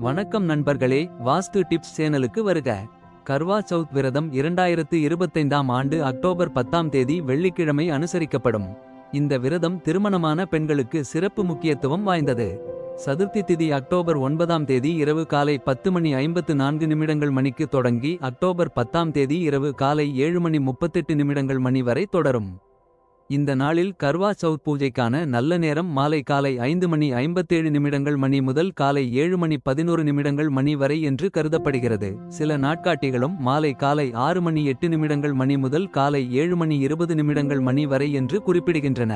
வணக்கம் நண்பர்களே வாஸ்து டிப்ஸ் சேனலுக்கு வருக. கர்வா சவுத் விரதம் இரண்டாயிரத்து இருபத்தைந்தாம் ஆண்டு அக்டோபர் பத்தாம் தேதி வெள்ளிக்கிழமை அனுசரிக்கப்படும். இந்த விரதம் திருமணமான பெண்களுக்கு சிறப்பு முக்கியத்துவம் வாய்ந்தது. சதுர்த்தி திதி அக்டோபர் ஒன்பதாம் தேதி இரவு காலை பத்து மணி ஐம்பத்து நான்கு நிமிடங்கள் மணிக்கு தொடங்கி அக்டோபர் பத்தாம் தேதி இரவு காலை ஏழு மணி முப்பத்தெட்டு நிமிடங்கள் மணி வரை தொடரும். இந்த நாளில் கர்வா சவுத் பூஜைக்கான நல்ல நேரம் மாலை காலை ஐந்து மணி ஐம்பத்தேழு நிமிடங்கள் மணி முதல் காலை ஏழு மணி பதினோரு நிமிடங்கள் மணி வரை என்று கருதப்படுகிறது. சில நாட்காட்டிகளும் மாலை காலை ஆறு மணி எட்டு நிமிடங்கள் மணி முதல் காலை ஏழு மணி இருபது நிமிடங்கள் மணி வரை என்று குறிப்பிடுகின்றன.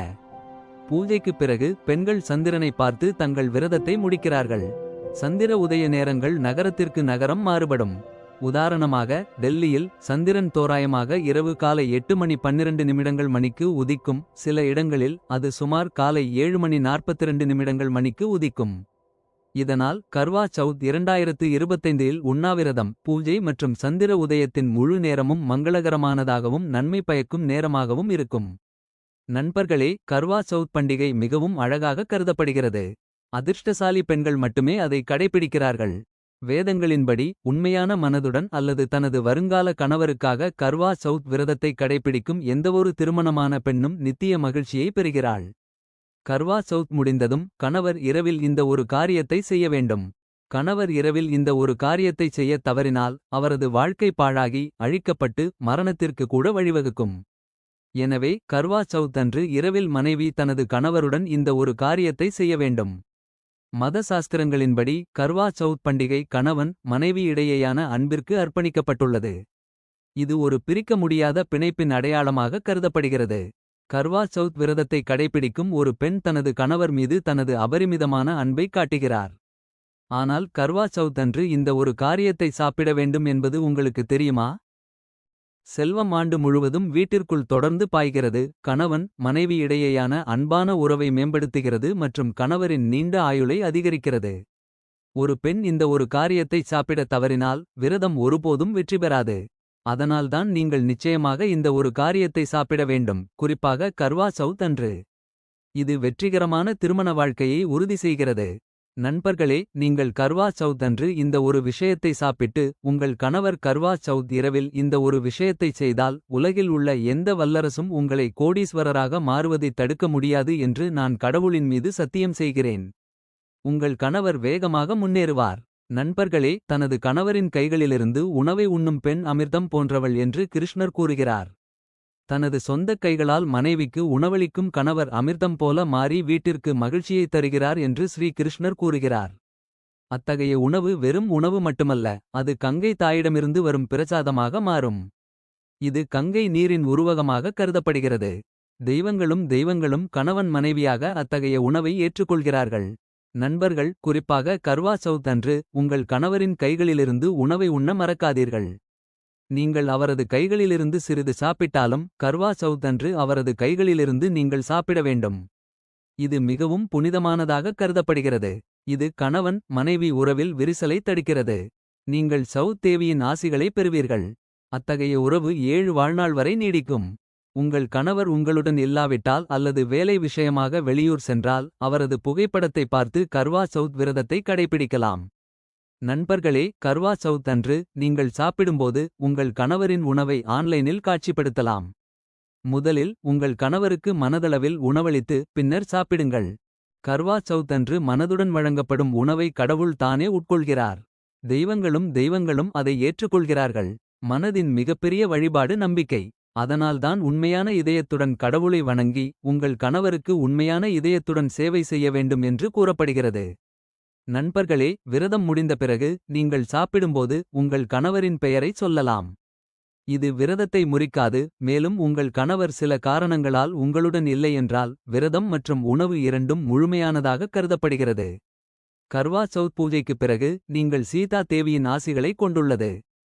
பூஜைக்குப் பிறகு பெண்கள் சந்திரனை பார்த்து தங்கள் விரதத்தை முடிக்கிறார்கள். சந்திர உதய நேரங்கள் நகரத்திற்கு நகரம் மாறுபடும். உதாரணமாக டெல்லியில் சந்திரன் தோராயமாக இரவு காலை எட்டு மணி பன்னிரண்டு நிமிடங்கள் மணிக்கு உதிக்கும். சில இடங்களில் அது சுமார் காலை ஏழு மணி நாற்பத்திரண்டு நிமிடங்கள் மணிக்கு உதிக்கும். இதனால் கர்வா சவுத் இரண்டாயிரத்து இருபத்தைந்தில் உண்ணாவிரதம் பூஜை மற்றும் சந்திர உதயத்தின் முழு நேரமும் மங்களகரமானதாகவும் நன்மை பயக்கும் நேரமாகவும் இருக்கும். நண்பர்களே கர்வா சவுத் பண்டிகை மிகவும் அழகாக கருதப்படுகிறது. அதிர்ஷ்டசாலி பெண்கள் மட்டுமே அதை கடைபிடிக்கிறார்கள். வேதங்களின்படி உண்மையான மனதுடன் அல்லது தனது வருங்கால கணவருக்காக கர்வா சவுத் விரதத்தை கடைபிடிக்கும் எந்தவொரு திருமணமான பெண்ணும் நித்திய மகிழ்ச்சியை பெறுகிறாள். கர்வா சவுத் முடிந்ததும் கணவர் இரவில் இந்த ஒரு காரியத்தை செய்ய வேண்டும். கணவர் இரவில் இந்த ஒரு காரியத்தை செய்ய தவறினால் அவரது வாழ்க்கை பாழாகி அழிக்கப்பட்டு மரணத்திற்கு கூட வழிவகுக்கும். எனவே கர்வா சவுத் அன்று இரவில் மனைவி தனது கணவருடன் இந்த ஒரு காரியத்தை செய்ய வேண்டும். மத சாஸ்திரங்களின்படி கர்வா சவுத் பண்டிகை கணவன் மனைவி இடையேயான அன்பிற்கு அர்ப்பணிக்கப்பட்டுள்ளது. இது ஒரு பிரிக்க முடியாத பிணைப்பின் அடையாளமாக கருதப்படுகிறது. கர்வா சவுத் விரதத்தை கடைபிடிக்கும் ஒரு பெண் தனது கணவர் மீது தனது அபரிமிதமான அன்பை காட்டுகிறார். ஆனால் கர்வா சவுத் அன்று இந்த ஒரு காரியத்தை சாப்பிட வேண்டும் என்பது உங்களுக்கு தெரியுமா? செல்வம் ஆண்டு முழுவதும் வீட்டிற்குள் தொடர்ந்து பாய்கிறது. கணவன் மனைவி இடையேயான அன்பான உறவை மேம்படுத்துகிறது மற்றும் கணவரின் நீண்ட ஆயுளை அதிகரிக்கிறது. ஒரு பெண் இந்த ஒரு காரியத்தை சாப்பிட தவறினால் விரதம் ஒருபோதும் வெற்றி பெறாது. அதனால்தான் நீங்கள் நிச்சயமாக இந்த ஒரு காரியத்தை சாப்பிட வேண்டும். குறிப்பாக கர்வா சவுத் அன்று. இது வெற்றிகரமான திருமண வாழ்க்கையை உறுதி செய்கிறது. நண்பர்களே நீங்கள் கர்வா சவுத் அன்று இந்த ஒரு விஷயத்தை சாப்பிட்டு உங்கள் கணவர் கர்வா சவுத் இரவில் இந்த ஒரு விஷயத்தை செய்தால் உலகில் உள்ள எந்த வல்லரசும் உங்களை கோடீஸ்வரராக மாறுவதை தடுக்க முடியாது என்று நான் கடவுளின் மீது சத்தியம் செய்கிறேன். உங்கள் கணவர் வேகமாக முன்னேறுவார். நண்பர்களே தனது கணவரின் கைகளிலிருந்து உணவை உண்ணும் பெண் அமிர்தம் போன்றவள் என்று கிருஷ்ணர் கூறுகிறார். தனது சொந்தக் கைகளால் மனைவிக்கு உணவளிக்கும் கணவர் அமிர்தம் போல மாறி வீட்டிற்கு மகிழ்ச்சியை தருகிறார் என்று ஸ்ரீ கிருஷ்ணர் கூறுகிறார். அத்தகைய உணவு வெறும் உணவு மட்டுமல்ல அது கங்கை தாயிடமிருந்து வரும் பிரசாதமாக மாறும். இது கங்கை நீரின் உருவகமாக கருதப்படுகிறது. தெய்வங்களும் தெய்வங்களும் கணவன் மனைவியாக அத்தகைய உணவை ஏற்றுக்கொள்கிறார்கள். நண்பர்கள் குறிப்பாக கர்வா சவுத் அன்று உங்கள் கணவரின் கைகளிலிருந்து உணவை உண்ண மறக்காதீர்கள். நீங்கள் அவரது கைகளிலிருந்து சிறிது சாப்பிட்டாலும் கர்வா சவுத் அன்று அவரது கைகளிலிருந்து நீங்கள் சாப்பிட வேண்டும். இது மிகவும் புனிதமானதாக கருதப்படுகிறது. இது கணவன் மனைவி உறவில் விரிசலை தடுக்கிறது. நீங்கள் சவுத் தேவியின் ஆசிகளை பெறுவீர்கள். அத்தகைய உறவு ஏழு வாழ்நாள் வரை நீடிக்கும். உங்கள் கணவர் உங்களுடன் இல்லாவிட்டால் அல்லது வேலை விஷயமாக வெளியூர் சென்றால் அவரது புகைப்படத்தை பார்த்து கர்வா சவுத் விரதத்தை கடைபிடிக்கலாம் நண்பர்களே கர்வா சவுத் அன்று நீங்கள் சாப்பிடும்போது உங்கள் கணவரின் உணவை ஆன்லைனில் காட்சிப்படுத்தலாம். முதலில் உங்கள் கணவருக்கு மனதளவில் உணவளித்து பின்னர் சாப்பிடுங்கள். கர்வா சவுத் அன்று மனதுடன் வழங்கப்படும் உணவை கடவுள் தானே உட்கொள்கிறார். தெய்வங்களும் தெய்வங்களும் அதை ஏற்றுக்கொள்கிறார்கள். மனதின் மிகப்பெரிய வழிபாடு நம்பிக்கை. அதனால்தான் உண்மையான இதயத்துடன் கடவுளை வணங்கி உங்கள் கணவருக்கு உண்மையான இதயத்துடன் சேவை செய்ய வேண்டும் என்று கூறப்படுகிறது. நண்பர்களே விரதம் முடிந்த பிறகு நீங்கள் சாப்பிடும்போது உங்கள் கணவரின் பெயரை சொல்லலாம். இது விரதத்தை முறிக்காது மேலும் உங்கள் கணவர் சில காரணங்களால் உங்களுடன் இல்லை என்றால் விரதம் மற்றும் உணவு இரண்டும் முழுமையானதாக கருதப்படுகிறது. கர்வா சவுத் பூஜைக்குப் பிறகு நீங்கள் சீதா தேவியின் ஆசிகளை கொண்டுள்ளது.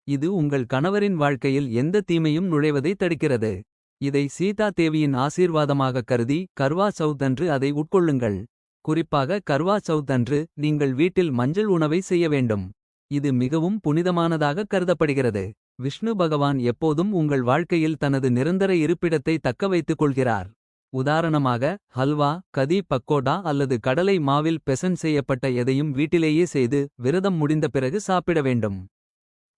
இது உங்கள் கணவரின் வாழ்க்கையில் எந்த தீமையும் நுழைவதை தடுக்கிறது. இதை சீதா தேவியின் ஆசீர்வாதமாக கருதி கர்வா சவுத் அன்று அதை உட்கொள்ளுங்கள். குறிப்பாக கர்வா சவுத் அன்று நீங்கள் வீட்டில் மஞ்சள் உணவை செய்ய வேண்டும். இது மிகவும் புனிதமானதாக கருதப்படுகிறது. விஷ்ணு பகவான் எப்போதும் உங்கள் வாழ்க்கையில் தனது நிரந்தர இருப்பிடத்தை தக்க வைத்துக் கொள்கிறார். உதாரணமாக ஹல்வா கதி பக்கோடா அல்லது கடலை மாவில் பெசன் செய்யப்பட்ட எதையும் வீட்டிலேயே செய்து விரதம் முடிந்த பிறகு சாப்பிட வேண்டும்.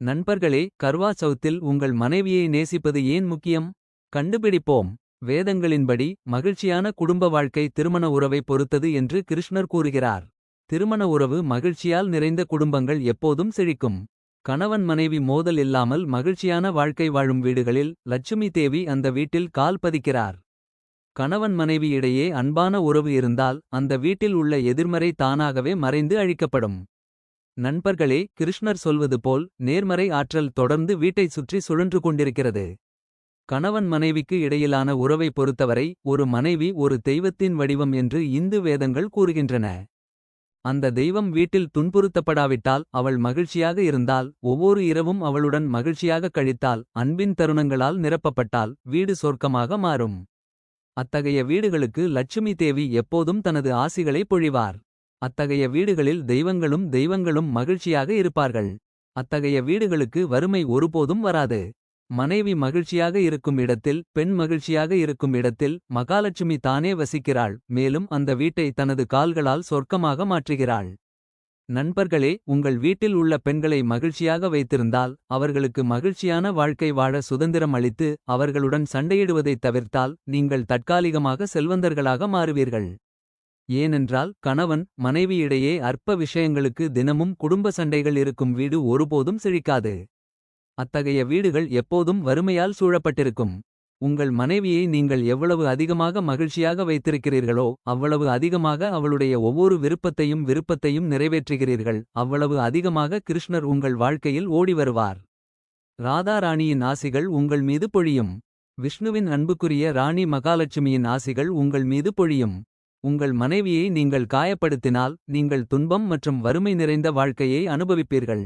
நண்பர்களே கர்வா சவுத்தில் உங்கள் மனைவியை நேசிப்பது ஏன் முக்கியம்? கண்டுபிடிப்போம். வேதங்களின்படி மகிழ்ச்சியான குடும்ப வாழ்க்கை திருமண உறவை பொறுத்தது என்று கிருஷ்ணர் கூறுகிறார். திருமண உறவு மகிழ்ச்சியால் நிறைந்த குடும்பங்கள் எப்போதும் செழிக்கும். கணவன் மனைவி மோதல் இல்லாமல் மகிழ்ச்சியான வாழ்க்கை வாழும் வீடுகளில் லட்சுமி தேவி அந்த வீட்டில் கால் பதிக்கிறார். கணவன் மனைவி இடையே அன்பான உறவு இருந்தால் அந்த வீட்டில் உள்ள எதிர்மறை தானாகவே மறைந்து அழிக்கப்படும். நண்பர்களே கிருஷ்ணர் சொல்வது போல் நேர்மறை ஆற்றல் தொடர்ந்து வீட்டைச் சுற்றி சுழன்று கொண்டிருக்கிறது. கணவன் மனைவிக்கு இடையிலான உறவை பொறுத்தவரை ஒரு மனைவி ஒரு தெய்வத்தின் வடிவம் என்று இந்து வேதங்கள் கூறுகின்றன. அந்த தெய்வம் வீட்டில் துன்புறுத்தப்படாவிட்டால் அவள் மகிழ்ச்சியாக இருந்தால் ஒவ்வொரு இரவும் அவளுடன் மகிழ்ச்சியாக கழித்தால் அன்பின் தருணங்களால் நிரப்பப்பட்டால் வீடு சொர்க்கமாக மாறும். அத்தகைய வீடுகளுக்கு லட்சுமி தேவி எப்போதும் தனது ஆசிகளை பொழிவார். அத்தகைய வீடுகளில் தெய்வங்களும் தெய்வங்களும் மகிழ்ச்சியாக இருப்பார்கள். அத்தகைய வீடுகளுக்கு வறுமை ஒருபோதும் வராது. மனைவி மகிழ்ச்சியாக இருக்கும் இடத்தில் பெண் மகிழ்ச்சியாக இருக்கும் இடத்தில் மகாலட்சுமி தானே வசிக்கிறாள் மேலும் அந்த வீட்டை தனது கால்களால் சொர்க்கமாக மாற்றுகிறாள். நண்பர்களே உங்கள் வீட்டில் உள்ள பெண்களை மகிழ்ச்சியாக வைத்திருந்தால் அவர்களுக்கு மகிழ்ச்சியான வாழ்க்கை வாழ சுதந்திரம் அளித்து அவர்களுடன் சண்டையிடுவதைத் தவிர்த்தால் நீங்கள் தற்காலிகமாக செல்வந்தர்களாக மாறுவீர்கள். ஏனென்றால் கணவன் மனைவியிடையே அற்ப விஷயங்களுக்கு தினமும் குடும்ப சண்டைகள் இருக்கும் வீடு ஒருபோதும் செழிக்காது. அத்தகைய வீடுகள் எப்போதும் வறுமையால் சூழப்பட்டிருக்கும். உங்கள் மனைவியை நீங்கள் எவ்வளவு அதிகமாக மகிழ்ச்சியாக வைத்திருக்கிறீர்களோ அவ்வளவு அதிகமாக அவளுடைய ஒவ்வொரு விருப்பத்தையும் விருப்பத்தையும் நிறைவேற்றுகிறீர்கள். அவ்வளவு அதிகமாக கிருஷ்ணர் உங்கள் வாழ்க்கையில் ஓடி வருவார். ராதாராணியின் ஆசிகள் உங்கள் மீது பொழியும். விஷ்ணுவின் அன்புக்குரிய ராணி மகாலட்சுமியின் ஆசிகள் உங்கள் மீது பொழியும். உங்கள் மனைவியை நீங்கள் காயப்படுத்தினால் நீங்கள் துன்பம் மற்றும் வறுமை நிறைந்த வாழ்க்கையை அனுபவிப்பீர்கள்.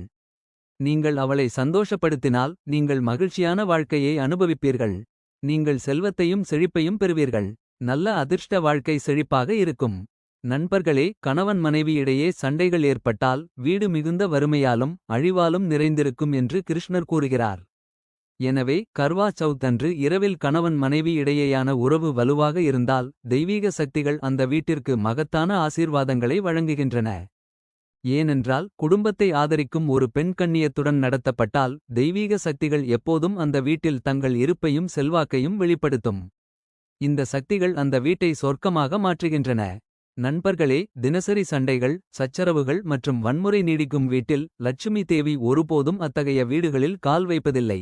நீங்கள் அவளை சந்தோஷப்படுத்தினால் நீங்கள் மகிழ்ச்சியான வாழ்க்கையை அனுபவிப்பீர்கள். நீங்கள் செல்வத்தையும் செழிப்பையும் பெறுவீர்கள். நல்ல அதிர்ஷ்ட வாழ்க்கை செழிப்பாக இருக்கும். நண்பர்களே கணவன் மனைவி இடையே சண்டைகள் ஏற்பட்டால் வீடு மிகுந்த வறுமையாலும் அழிவாலும் நிறைந்திருக்கும் என்று கிருஷ்ணர் கூறுகிறார். எனவே கர்வா சவுத் அன்று இரவில் கணவன் மனைவி இடையேயான உறவு வலுவாக இருந்தால் தெய்வீக சக்திகள் அந்த வீட்டிற்கு மகத்தான ஆசீர்வாதங்களை வழங்குகின்றன. ஏனென்றால் குடும்பத்தை ஆதரிக்கும் ஒரு பெண் கண்ணியத்துடன் நடத்தப்பட்டால் தெய்வீக சக்திகள் எப்போதும் அந்த வீட்டில் தங்கள் இருப்பையும் செல்வாக்கையும் வெளிப்படுத்தும். இந்த சக்திகள் அந்த வீட்டை சொர்க்கமாக மாற்றுகின்றன. நண்பர்களே தினசரி சண்டைகள் சச்சரவுகள் மற்றும் வன்முறை நீடிக்கும் வீட்டில் லட்சுமி தேவி ஒருபோதும் அத்தகைய வீடுகளில் கால் வைப்பதில்லை.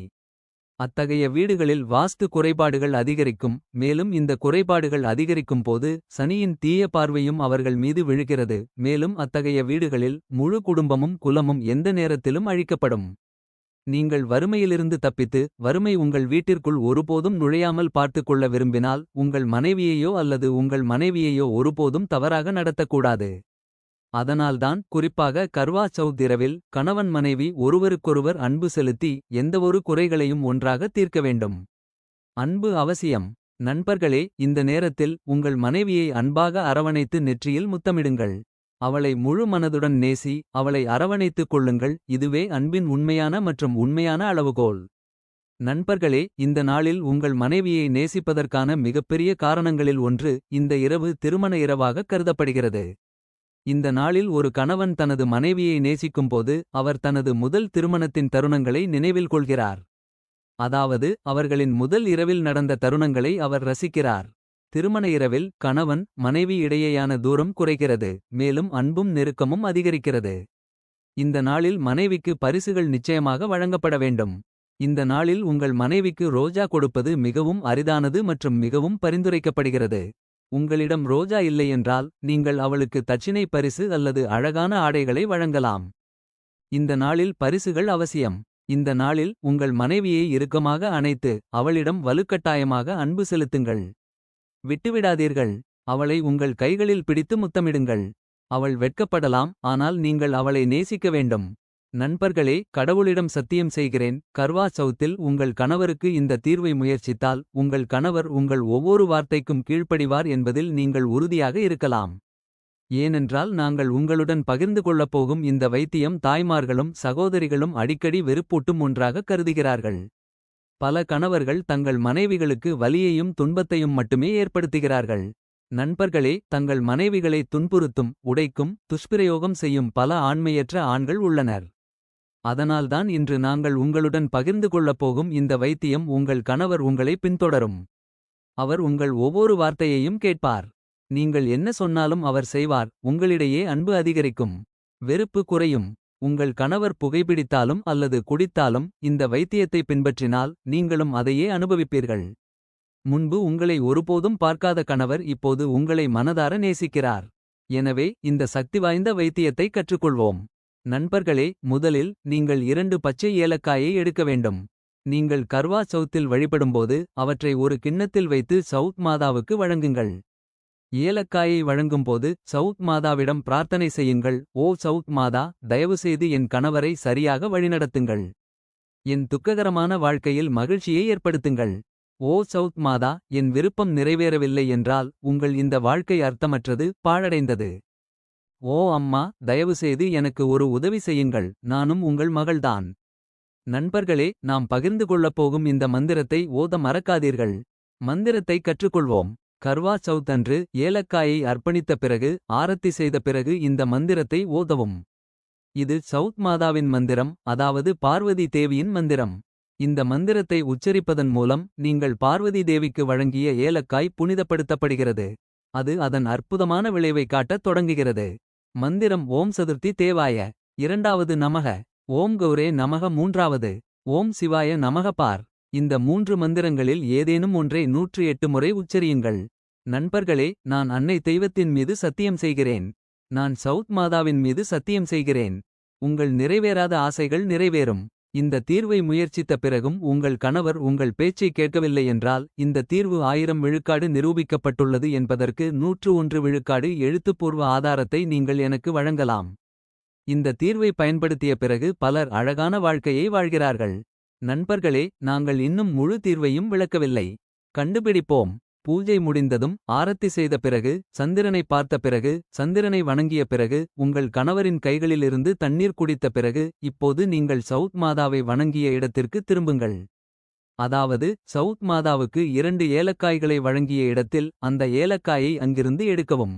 அத்தகைய வீடுகளில் வாஸ்து குறைபாடுகள் அதிகரிக்கும் மேலும் இந்த குறைபாடுகள் அதிகரிக்கும் போது சனியின் தீய பார்வையும் அவர்கள் மீது விழுகிறது மேலும் அத்தகைய வீடுகளில் முழு குடும்பமும் குலமும் எந்த நேரத்திலும் அழிக்கப்படும். நீங்கள் வறுமையிலிருந்து தப்பித்து வறுமை உங்கள் வீட்டிற்குள் ஒருபோதும் நுழையாமல் பார்த்துக்கொள்ள விரும்பினால் உங்கள் மனைவியையோ அல்லது உங்கள் மனைவியையோ ஒருபோதும் தவறாக நடத்தக்கூடாது. அதனால்தான் குறிப்பாக கர்வா சௌத்திரவில் இரவில் கணவன் மனைவி ஒருவருக்கொருவர் அன்பு செலுத்தி எந்தவொரு குறைகளையும் ஒன்றாக தீர்க்க வேண்டும். அன்பு அவசியம். நண்பர்களே இந்த நேரத்தில் உங்கள் மனைவியை அன்பாக அரவணைத்து நெற்றியில் முத்தமிடுங்கள். அவளை முழு மனதுடன் நேசி அவளை அரவணைத்துக் கொள்ளுங்கள். இதுவே அன்பின் உண்மையான மற்றும் உண்மையான அளவுகோல். நண்பர்களே இந்த நாளில் உங்கள் மனைவியை நேசிப்பதற்கான மிகப்பெரிய காரணங்களில் ஒன்று இந்த இரவு திருமண இரவாக கருதப்படுகிறது. இந்த நாளில் ஒரு கணவன் தனது மனைவியை நேசிக்கும்போது அவர் தனது முதல் திருமணத்தின் தருணங்களை நினைவில் கொள்கிறார். அதாவது அவர்களின் முதல் இரவில் நடந்த தருணங்களை அவர் ரசிக்கிறார். திருமண இரவில் கணவன் மனைவி இடையேயான தூரம் குறைகிறது மேலும் அன்பும் நெருக்கமும் அதிகரிக்கிறது. இந்த நாளில் மனைவிக்கு பரிசுகள் நிச்சயமாக வழங்கப்பட வேண்டும். இந்த நாளில் உங்கள் மனைவிக்கு ரோஜா கொடுப்பது மிகவும் அரிதானது மற்றும் மிகவும் பரிந்துரைக்கப்படுகிறது. உங்களிடம் ரோஜா இல்லையென்றால் நீங்கள் அவளுக்கு தட்சிணை பரிசு அல்லது அழகான ஆடைகளை வழங்கலாம். இந்த நாளில் பரிசுகள் அவசியம். இந்த நாளில் உங்கள் மனைவியை இறுக்கமாக அணைத்து அவளிடம் வலுக்கட்டாயமாக அன்பு செலுத்துங்கள். விட்டுவிடாதீர்கள். அவளை உங்கள் கைகளில் பிடித்து முத்தமிடுங்கள். அவள் வெட்கப்படலாம் ஆனால் நீங்கள் அவளை நேசிக்க வேண்டும். நண்பர்களே கடவுளிடம் சத்தியம் செய்கிறேன் கர்வா சவுத்தில் உங்கள் கணவருக்கு இந்த தீர்வை முயற்சித்தால் உங்கள் கணவர் உங்கள் ஒவ்வொரு வார்த்தைக்கும் கீழ்ப்படிவார் என்பதில் நீங்கள் உறுதியாக இருக்கலாம் ஏனென்றால் நாங்கள் உங்களுடன் பகிர்ந்து கொள்ளப் போகும் இந்த வைத்தியம் தாய்மார்களும் சகோதரிகளும் அடிக்கடி வெறுப்பூட்டும் ஒன்றாக கருதுகிறார்கள் பல கணவர்கள் தங்கள் மனைவிகளுக்கு வலியையும் துன்பத்தையும் மட்டுமே ஏற்படுத்துகிறார்கள். நண்பர்களே தங்கள் மனைவிகளை துன்புறுத்தும் உடைக்கும் துஷ்பிரயோகம் செய்யும் பல ஆண்மையற்ற ஆண்கள் உள்ளனர். அதனால்தான் இன்று நாங்கள் உங்களுடன் பகிர்ந்து கொள்ளப் போகும் இந்த வைத்தியம் உங்கள் கணவர் உங்களை பின்தொடரும். அவர் உங்கள் ஒவ்வொரு வார்த்தையையும் கேட்பார். நீங்கள் என்ன சொன்னாலும் அவர் செய்வார் உங்களிடையே அன்பு அதிகரிக்கும். வெறுப்பு குறையும் உங்கள் கணவர் புகைப்பிடித்தாலும் அல்லது குடித்தாலும் இந்த வைத்தியத்தை பின்பற்றினால் நீங்களும் அதையே அனுபவிப்பீர்கள். முன்பு உங்களை ஒருபோதும் பார்க்காத கணவர் இப்போது உங்களை மனதார நேசிக்கிறார். எனவே இந்த சக்திவாய்ந்த வைத்தியத்தை கற்றுக்கொள்வோம். நண்பர்களே முதலில் நீங்கள் இரண்டு பச்சை ஏலக்காயை எடுக்க வேண்டும். நீங்கள் கர்வா சவுத்தில் வழிபடும்போது அவற்றை ஒரு கிண்ணத்தில் வைத்து சவுத் மாதாவுக்கு வழங்குங்கள். ஏலக்காயை வழங்கும்போது சவுத் மாதாவிடம் பிரார்த்தனை செய்யுங்கள் ஓ சவுத் மாதா தயவுசெய்து என் கணவரை சரியாக வழிநடத்துங்கள். என் துக்ககரமான வாழ்க்கையில் மகிழ்ச்சியை ஏற்படுத்துங்கள். ஓ சவுத் மாதா என் விருப்பம் நிறைவேறவில்லை என்றால் உங்கள் இந்த வாழ்க்கை அர்த்தமற்றது பாழடைந்தது. ஓ அம்மா தயவுசெய்து எனக்கு ஒரு உதவி செய்யுங்கள் நானும் உங்கள் மகள்தான். நண்பர்களே நாம் பகிர்ந்து கொள்ளப் போகும் இந்த மந்திரத்தை ஓத மறக்காதீர்கள். மந்திரத்தை கற்றுக்கொள்வோம் கர்வா சவுத் அன்று ஏலக்காயை அர்ப்பணித்த பிறகு ஆரத்தி செய்த பிறகு இந்த மந்திரத்தை ஓதவும். இது சவுத் மாதாவின் மந்திரம் அதாவது பார்வதி தேவியின் மந்திரம். இந்த மந்திரத்தை உச்சரிப்பதன் மூலம் நீங்கள் பார்வதி தேவிக்கு வழங்கிய ஏலக்காய் புனிதப்படுத்தப்படுகிறது. அது அதன் அற்புதமான விளைவை காட்டத் தொடங்குகிறது. மந்திரம் ஓம் சதுர்த்தி தேவாய இரண்டாவது நமக ஓம் கௌரே நமக மூன்றாவது ஓம் சிவாய நமக பார். இந்த மூன்று மந்திரங்களில் ஏதேனும் ஒன்றை நூற்று எட்டு முறை உச்சரியுங்கள். நண்பர்களே நான் அன்னை தெய்வத்தின் மீது சத்தியம் செய்கிறேன். நான் சவுத் மாதாவின் மீது சத்தியம் செய்கிறேன். உங்கள் நிறைவேறாத ஆசைகள் நிறைவேறும். இந்த தீர்வை முயற்சித்த பிறகும் உங்கள் கணவர் உங்கள் பேச்சை கேட்கவில்லை என்றால் இந்த தீர்வு ஆயிரம் விழுக்காடு நிரூபிக்கப்பட்டுள்ளது என்பதற்கு நூற்று ஒன்று விழுக்காடு எழுத்துப்பூர்வ ஆதாரத்தை நீங்கள் எனக்கு வழங்கலாம். இந்த தீர்வை பயன்படுத்திய பிறகு பலர் அழகான வாழ்க்கையை வாழ்கிறார்கள். நண்பர்களே நாங்கள் இன்னும் முழு தீர்வையும் விளக்கவில்லை. கண்டுபிடிப்போம் பூஜை முடிந்ததும் ஆரத்தி செய்த பிறகு சந்திரனை பார்த்த பிறகு சந்திரனை வணங்கிய பிறகு உங்கள் கணவரின் கைகளிலிருந்து தண்ணீர் குடித்த பிறகு இப்போது நீங்கள் சவுத் மாதாவை வணங்கிய இடத்திற்கு திரும்புங்கள். அதாவது சவுத் மாதாவுக்கு இரண்டு ஏலக்காய்களை வழங்கிய இடத்தில் அந்த ஏலக்காயை அங்கிருந்து எடுக்கவும்.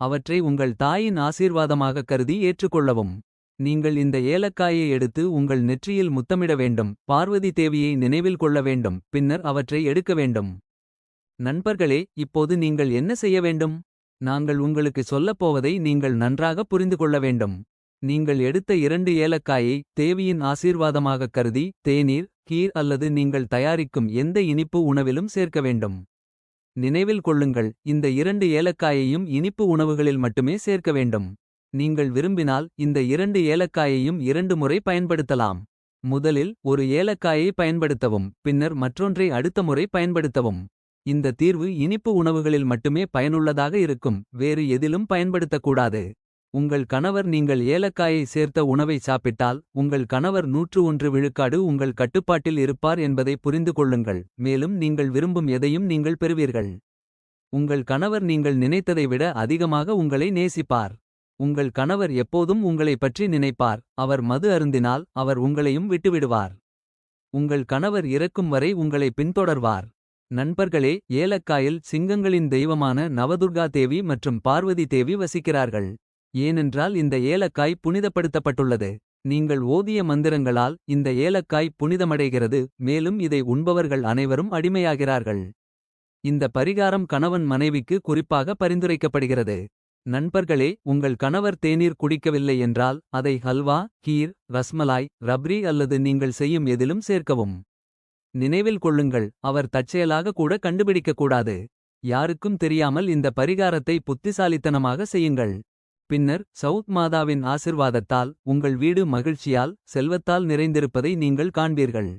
அவற்றை உங்கள் தாயின் ஆசீர்வாதமாக கருதி ஏற்றுக்கொள்ளவும். நீங்கள் இந்த ஏலக்காயை எடுத்து உங்கள் நெற்றியில் முத்தமிட வேண்டும் பார்வதி தேவியை நினைவில் கொள்ள வேண்டும் பின்னர் அவற்றை எடுக்க வேண்டும். நண்பர்களே இப்போது நீங்கள் என்ன செய்ய வேண்டும். நாங்கள் உங்களுக்கு சொல்லப் போவதை நீங்கள் நன்றாக புரிந்து கொள்ள வேண்டும். நீங்கள் எடுத்த இரண்டு ஏலக்காயை தேவியின் ஆசீர்வாதமாகக் கருதி தேநீர் கீர் அல்லது நீங்கள் தயாரிக்கும் எந்த இனிப்பு உணவிலும் சேர்க்க வேண்டும். நினைவில் கொள்ளுங்கள் இந்த இரண்டு ஏலக்காயையும் இனிப்பு உணவுகளில் மட்டுமே சேர்க்க வேண்டும். நீங்கள் விரும்பினால் இந்த இரண்டு ஏலக்காயையும் இரண்டு முறை பயன்படுத்தலாம். முதலில் ஒரு ஏலக்காயை பயன்படுத்தவும் பின்னர் மற்றொன்றை அடுத்த முறை பயன்படுத்தவும். இந்த தீர்வு இனிப்பு உணவுகளில் மட்டுமே பயனுள்ளதாக இருக்கும் வேறு எதிலும் பயன்படுத்தக்கூடாது. உங்கள் கணவர் நீங்கள் ஏலக்காயை சேர்த்த உணவை சாப்பிட்டால் உங்கள் கணவர் நூற்று ஒன்று விழுக்காடு உங்கள் கட்டுப்பாட்டில் இருப்பார் என்பதை புரிந்து கொள்ளுங்கள் மேலும் நீங்கள் விரும்பும் எதையும் நீங்கள் பெறுவீர்கள். உங்கள் கணவர் நீங்கள் நினைத்ததை விட அதிகமாக உங்களை நேசிப்பார். உங்கள் கணவர் எப்போதும் உங்களைப் பற்றி நினைப்பார் அவர் மது அருந்தினால் அவர் உங்களையும் விட்டுவிடுவார். உங்கள் கணவர் இறக்கும் வரை உங்களை பின்தொடர்வார். நண்பர்களே ஏலக்காயில் சிங்கங்களின் தெய்வமான நவதுர்கா தேவி மற்றும் பார்வதி தேவி வசிக்கிறார்கள். ஏனென்றால் இந்த ஏலக்காய் புனிதப்படுத்தப்பட்டுள்ளது. நீங்கள் ஓதிய மந்திரங்களால் இந்த ஏலக்காய் புனிதமடைகிறது மேலும் இதை உண்பவர்கள் அனைவரும் அடிமையாகிறார்கள். இந்த பரிகாரம் கணவன் மனைவிக்கு குறிப்பாக பரிந்துரைக்கப்படுகிறது. நண்பர்களே உங்கள் கணவர் தேநீர் குடிக்கவில்லை என்றால் அதை ஹல்வா கீர் ரஸ்மலாய் ரப்ரி அல்லது நீங்கள் செய்யும் எதிலும் சேர்க்கவும். நினைவில் கொள்ளுங்கள் அவர் தற்செயலாக கூட கண்டுபிடிக்கக்கூடாது. யாருக்கும் தெரியாமல் இந்த பரிகாரத்தை புத்திசாலித்தனமாக செய்யுங்கள். பின்னர் சவுத் மாதாவின் ஆசிர்வாதத்தால் உங்கள் வீடு மகிழ்ச்சியால் செல்வத்தால் நிறைந்திருப்பதை நீங்கள் காண்பீர்கள்.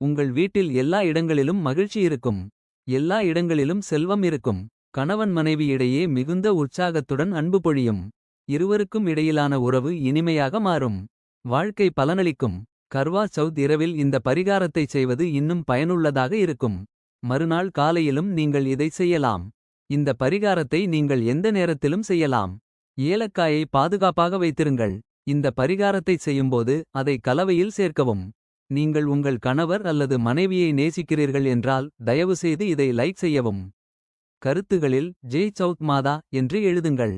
உங்கள் வீட்டில் எல்லா இடங்களிலும் மகிழ்ச்சி இருக்கும். எல்லா இடங்களிலும் செல்வம் இருக்கும். கணவன் மனைவி இடையே மிகுந்த உற்சாகத்துடன் அன்பு பொழியும். இருவருக்கும் இடையிலான உறவு இனிமையாக மாறும். வாழ்க்கை பலனளிக்கும். கர்வா சவுத் இரவில் இந்த பரிகாரத்தை செய்வது இன்னும் பயனுள்ளதாக இருக்கும். மறுநாள் காலையிலும் நீங்கள் இதை செய்யலாம். இந்த பரிகாரத்தை நீங்கள் எந்த நேரத்திலும் செய்யலாம். ஏலக்காயை பாதுகாப்பாக வைத்திருங்கள். இந்த பரிகாரத்தை செய்யும்போது அதை கலவையில் சேர்க்கவும். நீங்கள் உங்கள் கணவர் அல்லது மனைவியை நேசிக்கிறீர்கள் என்றால் தயவுசெய்து இதை லைக் செய்யவும். கருத்துகளில் ஜெய் சவுத் மாதா என்று எழுதுங்கள்.